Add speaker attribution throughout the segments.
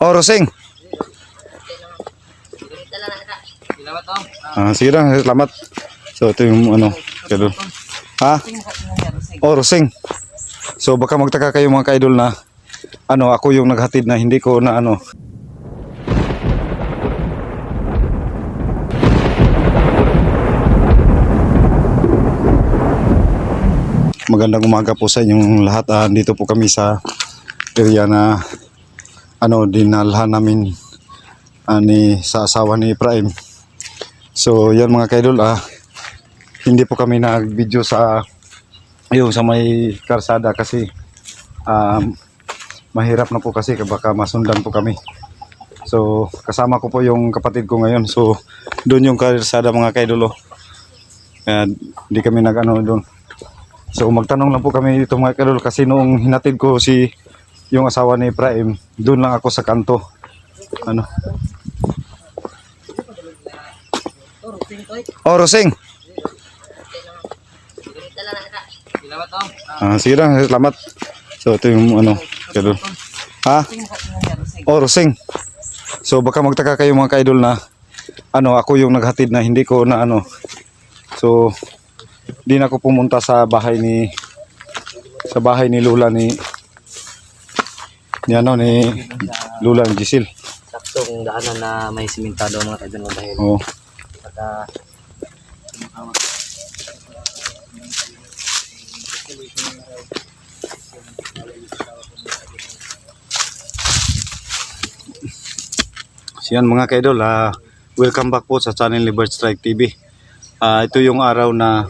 Speaker 1: Oh, Rosing.
Speaker 2: Salamat to.
Speaker 1: Ah, sige lang, salamat. So, ito yung ano, kaidol. Ha? Oh, Rosing. So, baka magtaka kayo mga kaidol na ano, ako yung naghatid na hindi ko na ano. Magandang umaga po sa inyong lahat. Ah, dito po kami sa area na ano, dinalhan namin ah, ni, sa asawa ni Ibrahim. So, yan mga kaidol, ah, hindi po kami nag-video sa yung sa may karsada kasi um, mahirap na po kasi baka masundan po kami. So, kasama ko po yung kapatid ko ngayon. So, doon yung karsada mga kaidol. Oh. Kaya, hindi kami nag-ano doon. So, magtanong lang po kami dito mga kaidol kasi noong hinatid ko si yung asawa ni Ibrahim, doon lang ako sa kanto. Ano? Oh, Rosing. Ah, sige lang, salamat. So, ito yung ano, kaidol. Ha? Oh, Rosing. So, baka magtaka kayo mga kaidol na ano, ako yung naghatid na hindi ko na ano. So, di na ako pumunta sa bahay ni sa bahay ni Lula ni ni ano ni Lula ni Gisil.
Speaker 2: Saksong daanan na may simentado mga kaibigan mo dahil
Speaker 1: Oh.
Speaker 2: pagka
Speaker 1: Siyan mga kaidol, ah, welcome back po sa channel Bird Strike TV. Ah, ito yung araw na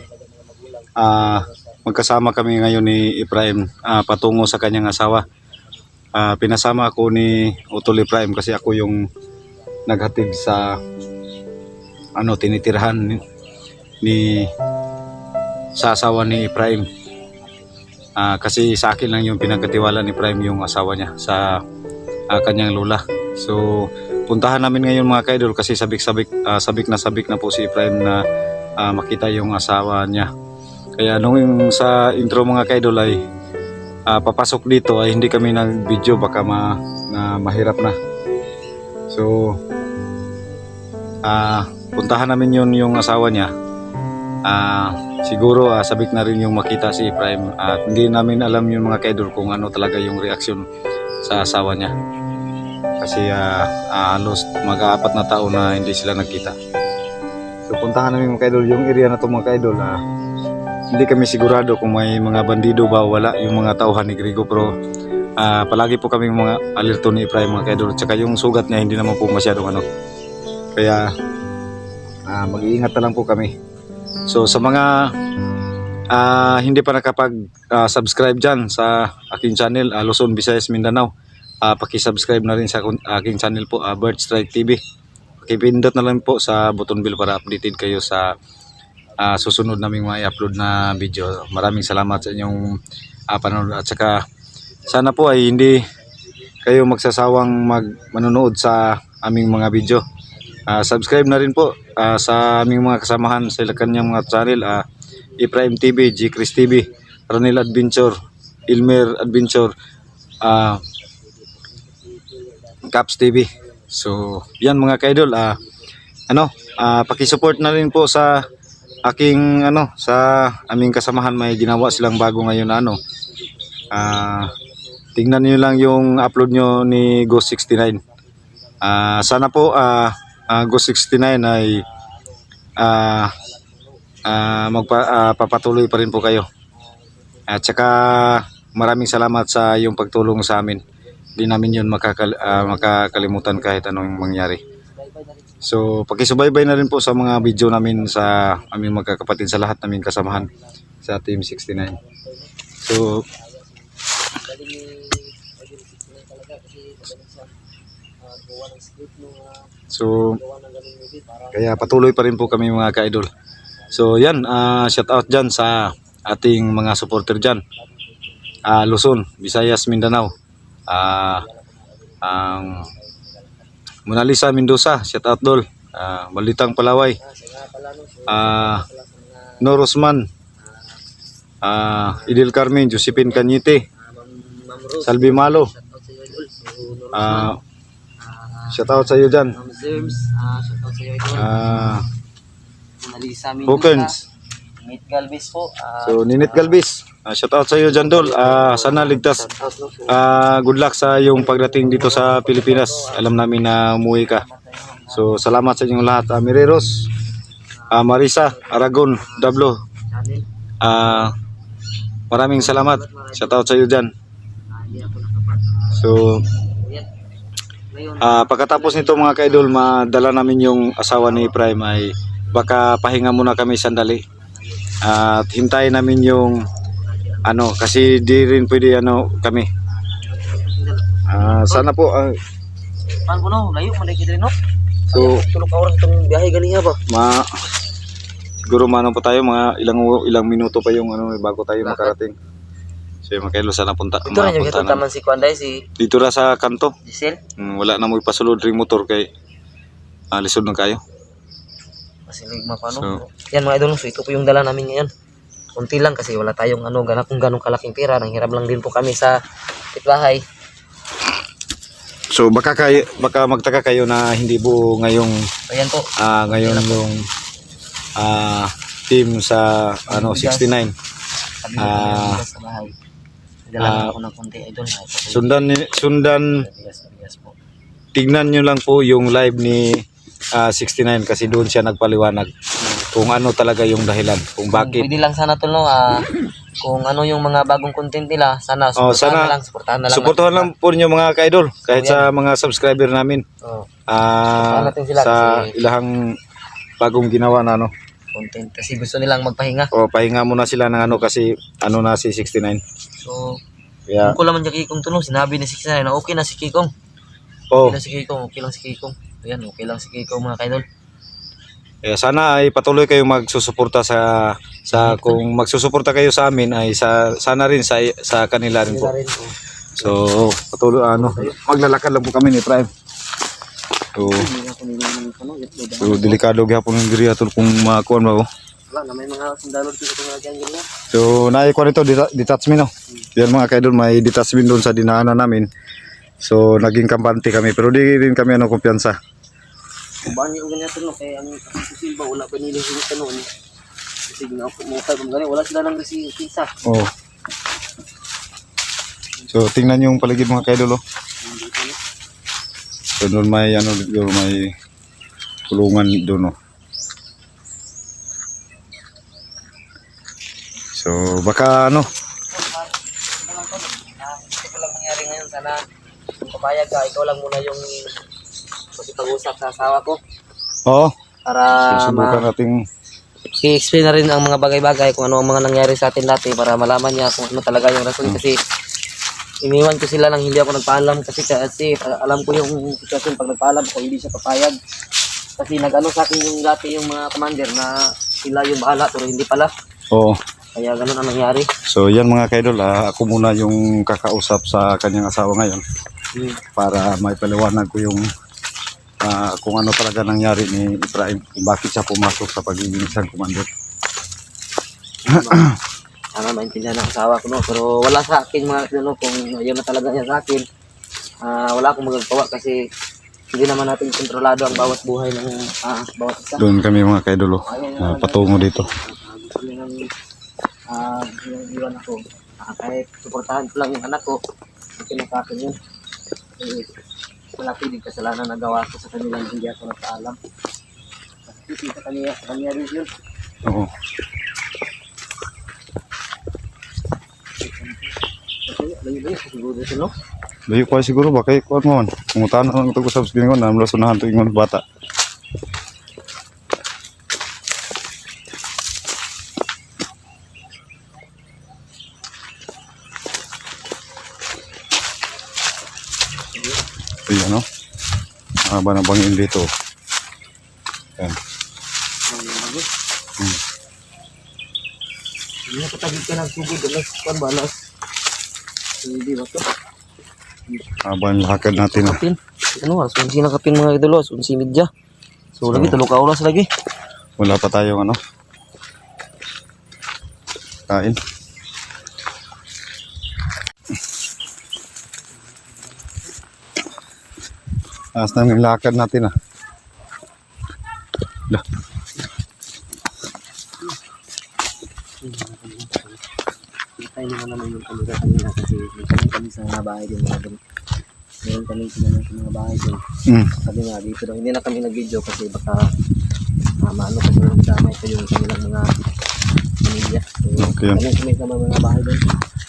Speaker 1: ah, magkasama kami ngayon ni Ibrahim ah, patungo sa kanyang asawa. Ah, pinasama ako ni Utol Ibrahim kasi ako yung naghatid sa ano tinitirhan ni, ni sa asawa ni Ibrahim. Ah, kasi sa akin lang yung pinagkatiwala ni Ibrahim yung asawa niya sa ah, kanyang lula. So puntahan namin ngayon mga kaidol kasi sabik-sabik ah, sabik na sabik na po si Ibrahim na ah, makita yung asawa niya. Kaya nung sa intro mga kaidol ay ah, papasok dito ay hindi kami nag-video baka ma, na mahirap na. So ah puntahan namin yun yung asawa niya. Ah siguro ah, sabik na rin yung makita si Ibrahim at hindi namin alam yung mga kaidol kung ano talaga yung reaksyon sa asawa niya kasi ah, ah, halos mag-aapat na taon na hindi sila nagkita. So puntahan namin mga kaidol yung area na to mga kaidol. ah, hindi kami sigurado kung may mga bandido ba wala yung mga tauhan ni Grigo pero ah, palagi po kami mga alerto ni Ibrahim mga kaidol. Tsaka yung sugat niya hindi naman po masyadong ano. Kaya ah, mag-iingat na lang po kami. So sa mga ah, hindi pa nakapag-subscribe dyan sa aking channel, ah, Luzon, Visayas, Mindanao uh, paki-subscribe na rin sa aking channel po, uh, Bird Strike TV. Pakipindot na lang po sa button bell para updated kayo sa ah, susunod naming mga i-upload na video. Maraming salamat sa inyong uh, panonood at saka sana po ay hindi kayo magsasawang mag manonood sa aming mga video. Ah, subscribe na rin po ah, sa aming mga kasamahan sa kanyang mga channel. ah, Ibrahim TV, G. Chris TV, Ranil Adventure, Ilmer Adventure, ah, Caps TV. So, yan mga kaidol, ah ano, ah paki-support na rin po sa aking ano, sa aming kasamahan may ginawa silang bago ngayon ano. Ah tingnan niyo lang yung upload nyo ni Ghost 69. Ah sana po ah ah, Ghost 69 ay ah ah magpa, ah, papatuloy pa rin po kayo. At saka maraming salamat sa yung pagtulong sa amin di namin yun makakal, ah, makakalimutan kahit anong mangyari. So, pakisubaybay na rin po sa mga video namin sa aming magkakapatid sa lahat naming kasamahan sa Team 69. So, so kaya patuloy pa rin po kami mga ka-idol. So, yan, ah, shout out dyan sa ating mga supporter dyan. Ah, Luzon, Visayas, Mindanao, ah ang Mona Lisa Mendoza, shout out dol. Ah, Balitang Palaway. Ah, Norosman. Ah, Idil Carmen, Josephine Cañete, Salvi Malo. Ah,
Speaker 2: Ah,
Speaker 1: shout out sa iyo dyan.
Speaker 2: Ah.
Speaker 1: Ah,
Speaker 2: Mendoza,
Speaker 1: Hawkins.
Speaker 2: Nate Galvez po. ah,
Speaker 1: So, Ninit Galvis. Ah, shout out sa iyo dyan, Dol. Ah, sana ligtas. Ah, good luck sa iyong pagdating dito sa Pilipinas. Alam namin na umuwi ka. So, salamat sa inyong lahat. Ah, Mireros, ah, Marisa, Aragon, Dablo. Ah, maraming salamat. Shout out sa iyo dyan. So, ah, pagkatapos nito mga kaidol, madala namin yung asawa ni Prime ay baka pahinga muna kami sandali. At hintayin namin yung ano kasi di rin pwede ano kami. Ah, sana po ah,
Speaker 2: paano ko no? Layo, kita rin no?
Speaker 1: so
Speaker 2: Tulog ka oras itong biyahe galing ba?
Speaker 1: ma siguro mano pa tayo mga ilang ilang minuto pa yung ano bago tayo makarating. So mga kaidol sana punta
Speaker 2: Ito rin yung
Speaker 1: mapunta
Speaker 2: ito taman si Kwanday, si
Speaker 1: Dito ra sa kanto.
Speaker 2: Giselle.
Speaker 1: Mm, wala na mo ipasulod ring motor kay ah, lisod na kayo.
Speaker 2: Masilig mo paano.
Speaker 1: So-
Speaker 2: Yan mga idol, so ito po yung dala namin ngayon. Kunti lang kasi wala tayong ano, gana kung ganong kalaking pera. Nanghiram lang din po kami sa pitbahay.
Speaker 1: So baka kayo baka magtaka kayo na hindi buo ngayong
Speaker 2: So yan po.
Speaker 1: ah ngayon yung ah team sa ano 69.
Speaker 2: Sabi
Speaker 1: Ah.
Speaker 2: lang ako ng konti idol. Po
Speaker 1: Sundan sundan
Speaker 2: po.
Speaker 1: tignan nyo lang po yung live ni ah, 69 kasi doon siya nagpaliwanag kung ano talaga yung dahilan kung bakit
Speaker 2: Pwede lang sana to no, ah, kung ano yung mga bagong content nila, sana
Speaker 1: Oh,
Speaker 2: supportahan
Speaker 1: sana-
Speaker 2: na lang, supportahan na lang.
Speaker 1: suportahan lang po niyo mga ka-idol kahit sa mga subscriber namin
Speaker 2: Oh,
Speaker 1: ah,
Speaker 2: Suportahan natin sila
Speaker 1: sa
Speaker 2: kasi-
Speaker 1: ilahang bagong ginawa na ano
Speaker 2: content kasi gusto nilang magpahinga.
Speaker 1: o pahinga muna sila ng ano kasi ano na si 69
Speaker 2: So,
Speaker 1: kaya
Speaker 2: kung ko laman yung Kikong tuno, sinabi ni 69 na okay na si Kikong.
Speaker 1: oh
Speaker 2: Okay lang si Kikong, okay lang si Kikong. Ayan, okay lang si Kikong mga kaidol.
Speaker 1: Kaya sana ay patuloy kayong magsusuporta sa sa kung magsusuporta kayo sa amin ay sa sana rin sa sa kanila rin po. So patuloy ano maglalakad lang po kami ni Prime. So so delikado gyapon ng diri atol kung makuan ba ko.
Speaker 2: Wala na may mga sundalo dito kung ganyan ganyan.
Speaker 1: So naay ko nito deta- detachment no. Yan mga kaidol may detachment doon sa dinaanan namin. So naging kampante kami pero di rin kami ano kumpiyansa.
Speaker 2: Kung ba niyo ganyan no, kaya ang Silva wala pa nila yung tanong. Kasi nga ako mo kay ganyan, wala sila nang resi pizza.
Speaker 1: Oh. So tingnan yung paligid mga kaidol oh. So doon may ano doon may kulungan doon oh. So baka ano
Speaker 2: Ah, Ito ko lang mangyari ngayon sana kung papayag ka, ikaw lang muna yung makipag-usap sa asawa ko.
Speaker 1: Oh
Speaker 2: para
Speaker 1: susubukan
Speaker 2: ma-
Speaker 1: nating
Speaker 2: i-explain na rin ang mga bagay-bagay kung ano ang mga nangyari sa atin dati para malaman niya kung ano talaga yung rason. Kasi iniwan ko sila nang hindi ako nagpaalam kasi kasi alam ko yung sitwasyon pag nagpaalam ko hindi siya papayag. Kasi nag-ano sa akin yung dati yung mga commander na sila yung bahala pero hindi pala.
Speaker 1: Oh
Speaker 2: kaya ganun ang nangyari.
Speaker 1: So yan mga kaidol ah, ako muna yung kakausap sa kanyang asawa ngayon para may paliwanag ko yung ah, kung ano talaga nangyari ni Ibrahim kung bakit siya pumasok sa pagiging isang komando
Speaker 2: sana maintindihan ng asawa ko no? Pero wala sa akin mga ano kung ayaw na talaga niya sa akin ah, wala akong magagawa kasi hindi naman natin kontrolado ang bawat buhay ng ah, bawat isa.
Speaker 1: Doon kami mga kaidol oh, ah, patungo dito.
Speaker 2: Gusto niya ng ah, yung iwan ako. Ah, kahit suportahan ko lang yung anak ko okay na sa akin yun. Eh, malaki din kasalanan na gawa ko sa kanila hindi ako nagpaalam kasi sa kanya sa kanya rin yun
Speaker 1: oo
Speaker 2: kasi layo-layo siguro ito no
Speaker 1: Layo pa siguro ba kay kuan mo man. Pungutahan na lang ito ko sa gingon na mula sunahan to ingon bata. Ayan no. Haba na bangin dito. Yan. Hmm.
Speaker 2: Na patagid ka ng sugod. Alas, kwan ba alas? Hindi ba ito?
Speaker 1: Haba ang lakad natin. ah.
Speaker 2: Ano, alas 11 na kapin mga idolo. Alas 11 midya. So, lagi, tulog ka oras lagi.
Speaker 1: Wala pa tayong ano. Kain. Taas na yung lakad natin ah.
Speaker 2: Kita hindi mo naman yung talaga kanina kasi kami kami sa mga bahay din mga doon. Meron kami sa mga bahay din.
Speaker 1: Mm.
Speaker 2: Sabi nga dito daw, hindi na kami nag-video kasi baka uh, maano kasi yung damay pa yung kanilang mga pamilya. So,
Speaker 1: Okay
Speaker 2: kami kami sa mga bahay doon.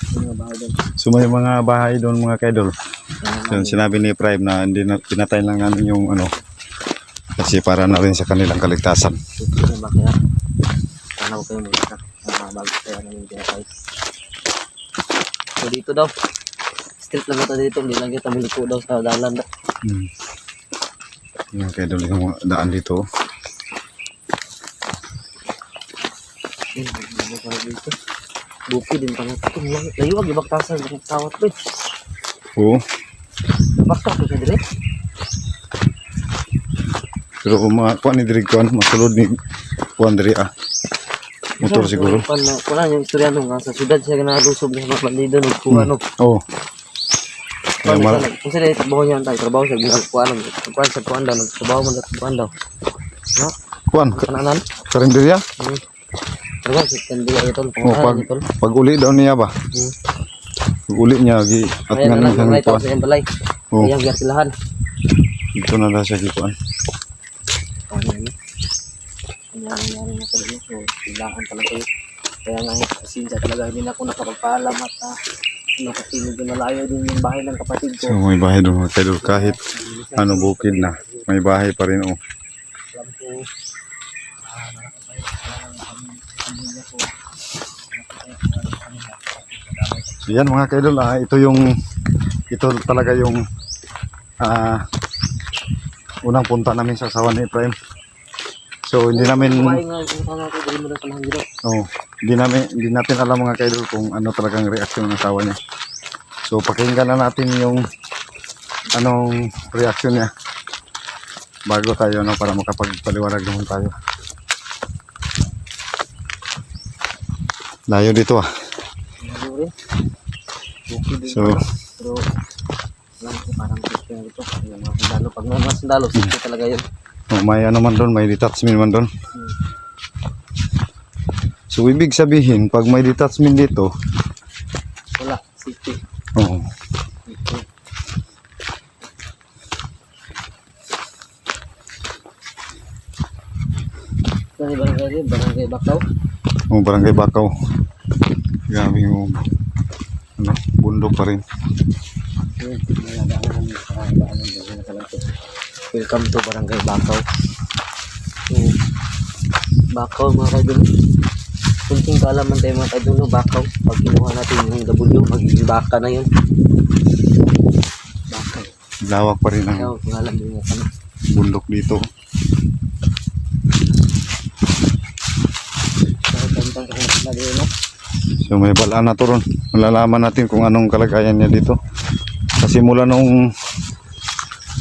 Speaker 2: Mga bahay doon.
Speaker 1: So may mga bahay doon mga kaidol. So, sinabi ni Prime na hindi na pinatay lang namin yung ano kasi para na rin sa kanilang kaligtasan.
Speaker 2: Sana ko kayo uh, bago kaya namin pinatay. So dito daw, street lang ito dito, hindi lang kita muliko daw sa dalan daw.
Speaker 1: Mm. Mga kaidol yung mga daan dito.
Speaker 2: Yun, ano pa dito? Buki din pala. Lang, layo ang ibaktasan ng tawat ko eh.
Speaker 1: Oo. Pero kung mga kuan ni Dirig kuan, masulod ni kuan diri ah. Motor siguro.
Speaker 2: Na, kuna yung istorya nung sa syudad siya ganalusog ng mga bandido nung kuha no.
Speaker 1: Oo.
Speaker 2: Kung
Speaker 1: mal
Speaker 2: kung sila trabaho niya tayo, trabaho sa ginagawa ng kuan sa kuan daw, nagtrabaho man sa kuan daw. No?
Speaker 1: kuan ka-
Speaker 2: Kananan.
Speaker 1: karinderya.
Speaker 2: Hmm. Trabaho sa kandiya ito.
Speaker 1: pag uli daw niya ba?
Speaker 2: Hmm.
Speaker 1: Uli niya gi at
Speaker 2: Ayan
Speaker 1: nga
Speaker 2: na
Speaker 1: nang kuan.
Speaker 2: sa iyang balay.
Speaker 1: Oo.
Speaker 2: Kaya ang silahan.
Speaker 1: Dito na daw siya gi kuan.
Speaker 2: Yun? Ang nangyari na sa inyo? So, silahan talaga yun. Kaya nga, pasensya talaga, hindi na ako nakapagpaalam at uh, medyo malayo din yung bahay ng kapatid ko.
Speaker 1: So may bahay doon mga kahit ano bukid na. May bahay pa rin oh.
Speaker 2: Alam ko, ah, nakakabay ko lang ang pamilya ko.
Speaker 1: So yan mga kaidol, ah, ito yung ito talaga yung ah, unang punta namin sa asawa ni Ibrahim. So hindi namin oh, hindi namin hindi natin alam mga kaidol kung ano talagang reaksyon ng asawa niya. So pakinggan na natin yung anong reaksyon niya bago tayo no para makapagpaliwanag naman tayo. Layo dito ah.
Speaker 2: Rin.
Speaker 1: So.
Speaker 2: Pero, alam ko parang gusto nga ito. Yung mga sundalo. Pag mga sundalo, safety talaga yun.
Speaker 1: Oh, may ano man doon, may detachment man doon. So, ibig sabihin, pag may detachment dito,
Speaker 2: Wala, safety.
Speaker 1: oh,
Speaker 2: Kasi barangay barangay Bakaw.
Speaker 1: oh barangay Bakaw. Grabe yung bundok pa rin.
Speaker 2: Welcome to Barangay Bakaw. Bakaw mga kaidol. Kunting kaalaman tayo mga kaidol no, Bakaw. Pag kinuha natin yung W, magiging baka na yun. Bakaw.
Speaker 1: Lawak pa rin ang
Speaker 2: Ikaw, pangalan din mo kami.
Speaker 1: bundok dito.
Speaker 2: Mga?
Speaker 1: So, may balaan na to ron. Malalaman natin kung anong kalagayan niya dito. Kasi mula nung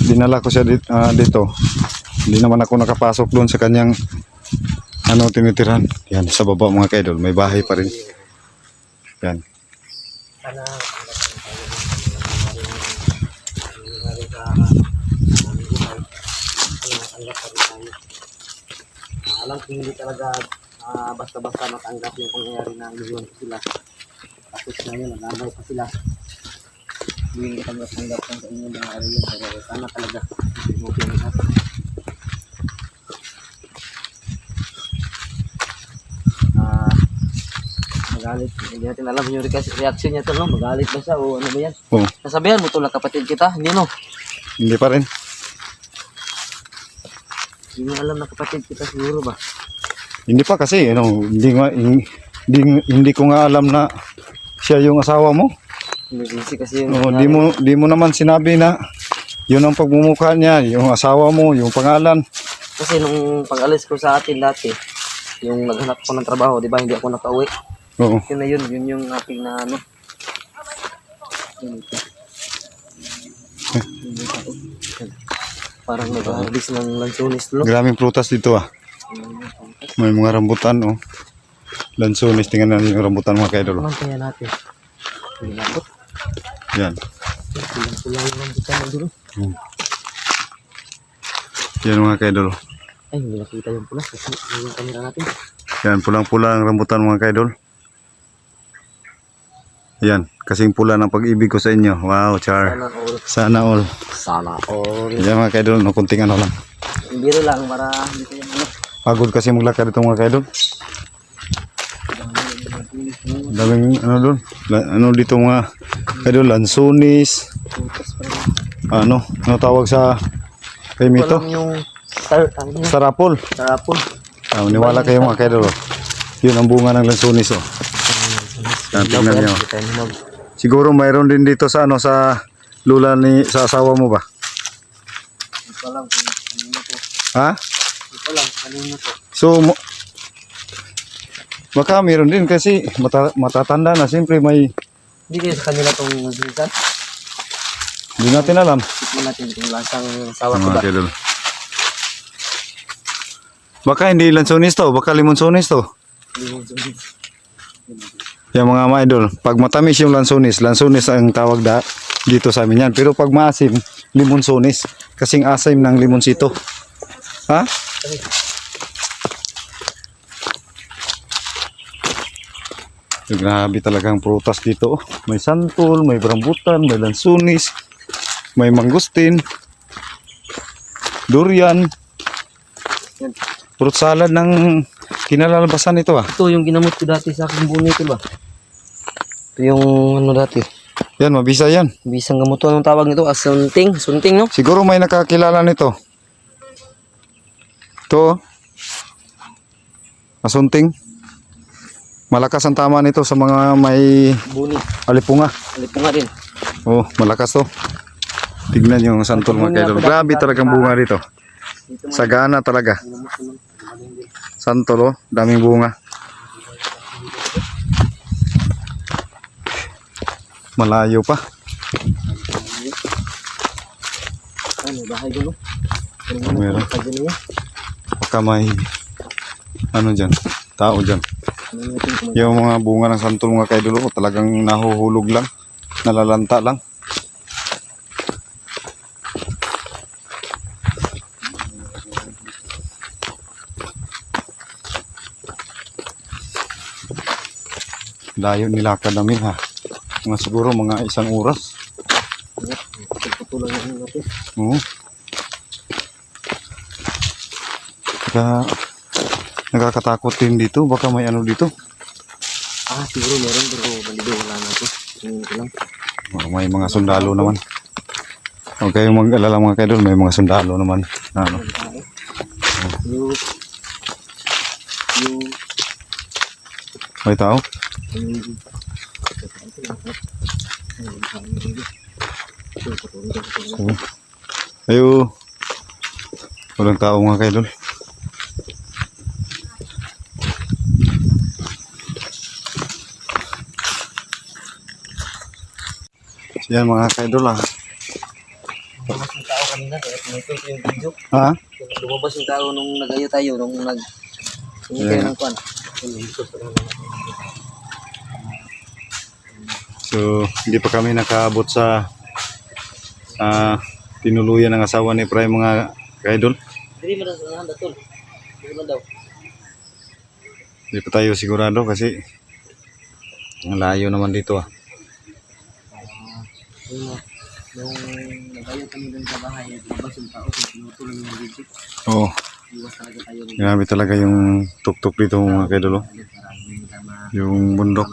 Speaker 1: dinala ko siya dito, dito hindi naman ako nakapasok doon sa kanyang ano tinitiran. Yan, sa baba mga kaidol, may bahay pa rin. Yan.
Speaker 2: Alam ko hindi talaga ah, basta-basta matanggap yung pangyayari na ko sila. Tapos ngayon, nag-amay pa sila. Hindi ko tanggap tanggap lang sa inyo mga ari yun. Pero sana talaga, hindi mo pinag Ah, magalit. Hindi natin alam yung reac- reaction niya to, no? Magalit ba siya o ano ba yan?
Speaker 1: Oh,
Speaker 2: Nasabihan mo to lang kapatid kita, hindi no?
Speaker 1: hindi pa rin.
Speaker 2: Hindi mo alam na kapatid kita siguro ba?
Speaker 1: Hindi pa kasi, ano, hindi, nga, hindi, hindi ko nga alam na siya yung asawa mo.
Speaker 2: Busy kasi yung
Speaker 1: Oh, di mo di mo naman sinabi na yun ang pagmumukha niya, yung asawa mo, yung pangalan.
Speaker 2: Kasi nung pag-alis ko sa atin dati, yung naghanap ko ng trabaho, di ba, hindi ako nakauwi.
Speaker 1: Oo.
Speaker 2: Yun na yun, yun yung ating na ano. Yun ito. Yun. Parang nag-harvest ng lansones lo.
Speaker 1: Maraming prutas dito ah. May mga rambutan oh. Lansones, tingnan natin yung rambutan mga kaidol.
Speaker 2: kaya natin? Hindi na po.
Speaker 1: Yan.
Speaker 2: Kulang-kulang yung rambutan na dulo.
Speaker 1: Hmm. Yan mga kaidol.
Speaker 2: Ay, hindi nakita yung pula kasi yung camera natin.
Speaker 1: Yan, pulang-pula ang rambutan mga kaidol. Yan, kasing pula ng pag-ibig ko sa inyo. Wow, char.
Speaker 2: Sana all.
Speaker 1: Sana all.
Speaker 2: Sana all.
Speaker 1: Yan mga kaidol, no, kunting ano lang.
Speaker 2: Biro lang para hindi kayo ano.
Speaker 1: Pagod kasi maglakad ito mga kaidol. Daming ano doon. Ano dito mga
Speaker 2: pa rin.
Speaker 1: Ano, ano tawag sa kay Mito?
Speaker 2: Yung ano?
Speaker 1: Sarapol.
Speaker 2: Sarapol.
Speaker 1: Ah, maniwala kayo mga oh. Yun ang bunga ng lansunis oh. Tingnan
Speaker 2: mag...
Speaker 1: Siguro mayroon din dito sa ano sa lula ni sa asawa mo ba?
Speaker 2: To.
Speaker 1: Ha?
Speaker 2: To.
Speaker 1: So baka mayroon din kasi mata, matatanda na siyempre may
Speaker 2: Hindi kayo sa kanila tong minsan.
Speaker 1: hindi natin alam.
Speaker 2: Tikman natin kung lasang sawa ko
Speaker 1: Mga
Speaker 2: ba.
Speaker 1: Baka hindi lansonis to, baka limonsonis to. Yung mga mga idol, pag matamis yung lansonis, lansonis ang tawag da dito sa amin yan. Pero pag maasim, limonsonis. Kasing asim ng limonsito. Ha? Grabe talagang prutas dito. oh. May santol, may rambutan, may lansunis, may mangustin, durian, fruit salad ng kinalalabasan ito ah.
Speaker 2: Ito yung ginamot ko dati sa aking bunit ba? Ito yung ano dati.
Speaker 1: Yan, mabisa yan.
Speaker 2: Bisang gamot to. Anong tawag nito? Asunting? Sunting no?
Speaker 1: Siguro may nakakilala nito. Ito. oh. Asunting. Malakas ang tama nito sa mga may
Speaker 2: Bunit.
Speaker 1: alipunga.
Speaker 2: Alip nga din.
Speaker 1: Oh, malakas to. Tignan yung santol mga kaidol. Grabe talagang bunga dito.
Speaker 2: Dito.
Speaker 1: Sagana talaga. Santol oh, daming bunga. Malayo pa.
Speaker 2: Ano, bahay no? Ano
Speaker 1: Meron.
Speaker 2: Yun.
Speaker 1: Baka may ano dyan, tao dyan. Yung mga bunga ng santol mga kaidol oh, talagang nahuhulog lang, nalalanta lang. Layo nilakad namin ha. Mga siguro mga isang oras.
Speaker 2: pagpatuloy na ano natin.
Speaker 1: Nakakatakot din dito. Baka may ano dito.
Speaker 2: Ah, siguro meron pero balido wala na ito. Tingin ko lang.
Speaker 1: Oh, may mga sundalo naman. Huwag kayong mag-alala mga kaidol, may mga sundalo naman. na Ano.
Speaker 2: Yung... Yung...
Speaker 1: May tao? Ayo. Walang tao mga kaidol. Yan mga kaidol ah.
Speaker 2: Lumabas yung tao kanina kaya pinito ko yung video.
Speaker 1: Ha?
Speaker 2: Lumabas yung tao nung nag-ayo tayo, nung nag... Hindi
Speaker 1: Yeah.
Speaker 2: ng kwan.
Speaker 1: So, hindi pa kami nakaabot sa ah tinuluyan ng asawa ni Prime mga kaidol.
Speaker 2: Hindi mo na sa handa tol. Hindi mo daw.
Speaker 1: Hindi pa tayo sigurado kasi ang layo naman dito ah.
Speaker 2: Yung, yung nag-ayo kami dun sa bahay, lumabas yung tao kung tinutulong yung video.
Speaker 1: Oo,
Speaker 2: Iwas talaga tayo
Speaker 1: grabe talaga yung tuktok dito mga kaidol.
Speaker 2: galit para hindi nila ma...
Speaker 1: Yung bundok.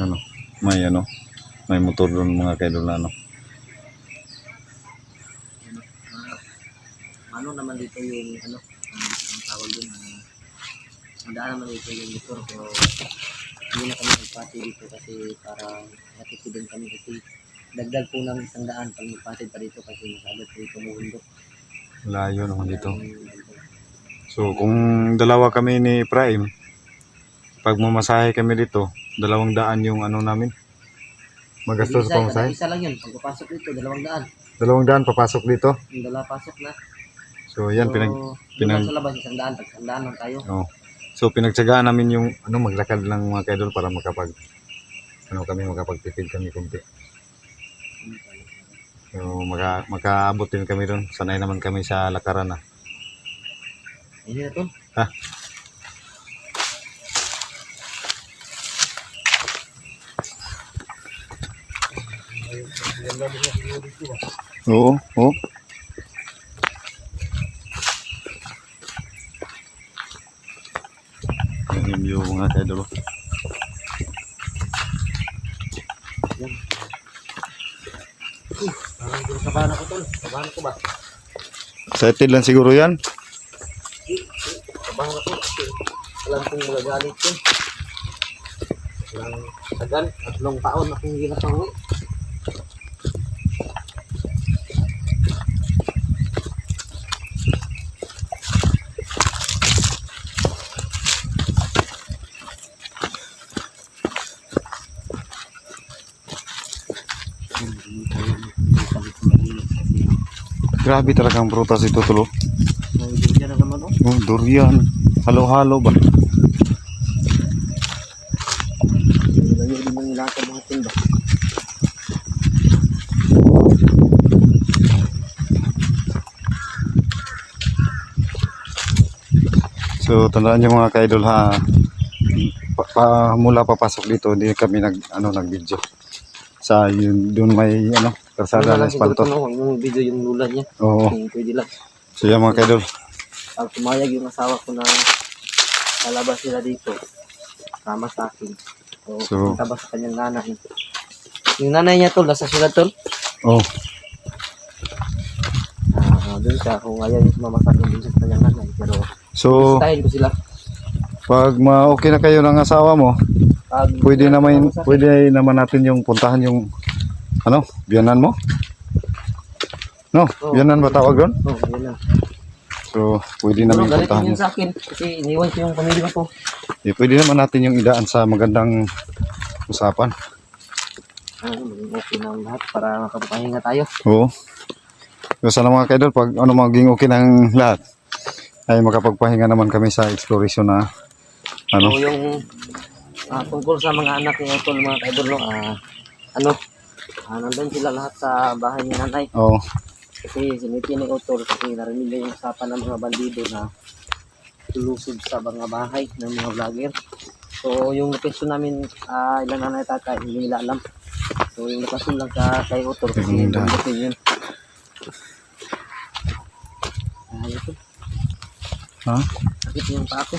Speaker 1: Ano, may ano, may motor doon mga kaidol na ano.
Speaker 2: Ano naman dito yung ano, ang, ang tawag dun, uh, madaan naman dito yung motor pero hindi na kami nagpati dito kasi para natipid din kami kasi dagdag po namin isang daan pag magpatid pa dito kasi masyado po ito muhundok.
Speaker 1: Layo naman dito. So, kung dalawa kami ni Prime, pag mamasahe kami dito, dalawang daan yung ano namin. Magastos pa masahe.
Speaker 2: isa lang yun. Pagpapasok dito, dalawang daan.
Speaker 1: Dalawang daan papasok dito.
Speaker 2: Yung dalawa pasok na.
Speaker 1: So, yan,
Speaker 2: so,
Speaker 1: pinag, pinag-
Speaker 2: sa labas, isang daan. Pag isang daan lang tayo.
Speaker 1: oh. So, pinagtsagaan namin yung, ano, maglakad lang mga kaidol para makapag, ano kami, makapagtipid kami kunti. So, maka, makaabot din kami doon. Sanay naman kami sa lakaran na.
Speaker 2: Ayun na tol.
Speaker 1: Ha? Oo, oo. Ayun yung mga kaidol.
Speaker 2: Parang doon kabahan ako tol. Kabahan ako ba?
Speaker 1: Excited lang siguro yan.
Speaker 2: Kabahan ako. Alam kong magagalit yun. Walang tagal. Tatlong taon akong hindi nakauwi.
Speaker 1: Grabe talaga ang prutas ito tulo.
Speaker 2: Nandiyan na naman oh.
Speaker 1: Oh, durian. Halo-halo ba?
Speaker 2: Layo din mga.
Speaker 1: So tandaan niyo mga ka-idol ha. Pa, pa- mula papasok dito hindi kami nag ano nag video. Sa yun doon may ano kalsada na espalto.
Speaker 2: No, yung video yung lula niya.
Speaker 1: Oo.
Speaker 2: Yung pwede lang.
Speaker 1: So yan mga ka-idol.
Speaker 2: Pag pumayag yung asawa ko na lalabas sila dito, tama sa akin. So,
Speaker 1: So,
Speaker 2: so ba sa kanyang nanay. Yung nanay niya tol, nasa sila tol.
Speaker 1: oh,
Speaker 2: Ah, doon siya, kung ayaw yung sumama sa akin, doon sa kanyang nanay. Pero,
Speaker 1: so
Speaker 2: style ko sila.
Speaker 1: pag ma-okay na kayo ng asawa mo,
Speaker 2: Pag,
Speaker 1: pwede naman
Speaker 2: sumama sa-
Speaker 1: pwede naman natin yung puntahan yung ano, biyanan mo? No,
Speaker 2: Oo.
Speaker 1: biyanan ba tawag doon?
Speaker 2: Oh, yun lang.
Speaker 1: So, pwede
Speaker 2: Pero
Speaker 1: naman
Speaker 2: galit
Speaker 1: puntahan
Speaker 2: yun. sa akin kasi iniwan ko yung pamilya ko.
Speaker 1: Eh, pwede naman natin yung idaan sa magandang usapan.
Speaker 2: Ah, maging okay na lahat para makapahinga tayo.
Speaker 1: Oo. So, sana mga kaidol, pag ano maging okay ng lahat, ay makapagpahinga naman kami sa exploration na ano.
Speaker 2: So, yung ah, tungkol sa mga anak ni Utol, mga kaidol, no, ah, ano, ah, nandun sila lahat sa bahay ni nanay.
Speaker 1: Oo.
Speaker 2: Kasi sinipin ni Utol kasi narinig niya yung usapan ng mga bandido na lulusog sa mga bahay ng mga vlogger. So, yung location namin, ah, ilan na tatay, hindi nila alam. So, yung location lang sa kay Utol kasi yung yun. Ah, ito.
Speaker 1: Ha?
Speaker 2: Sakit yung pa ako.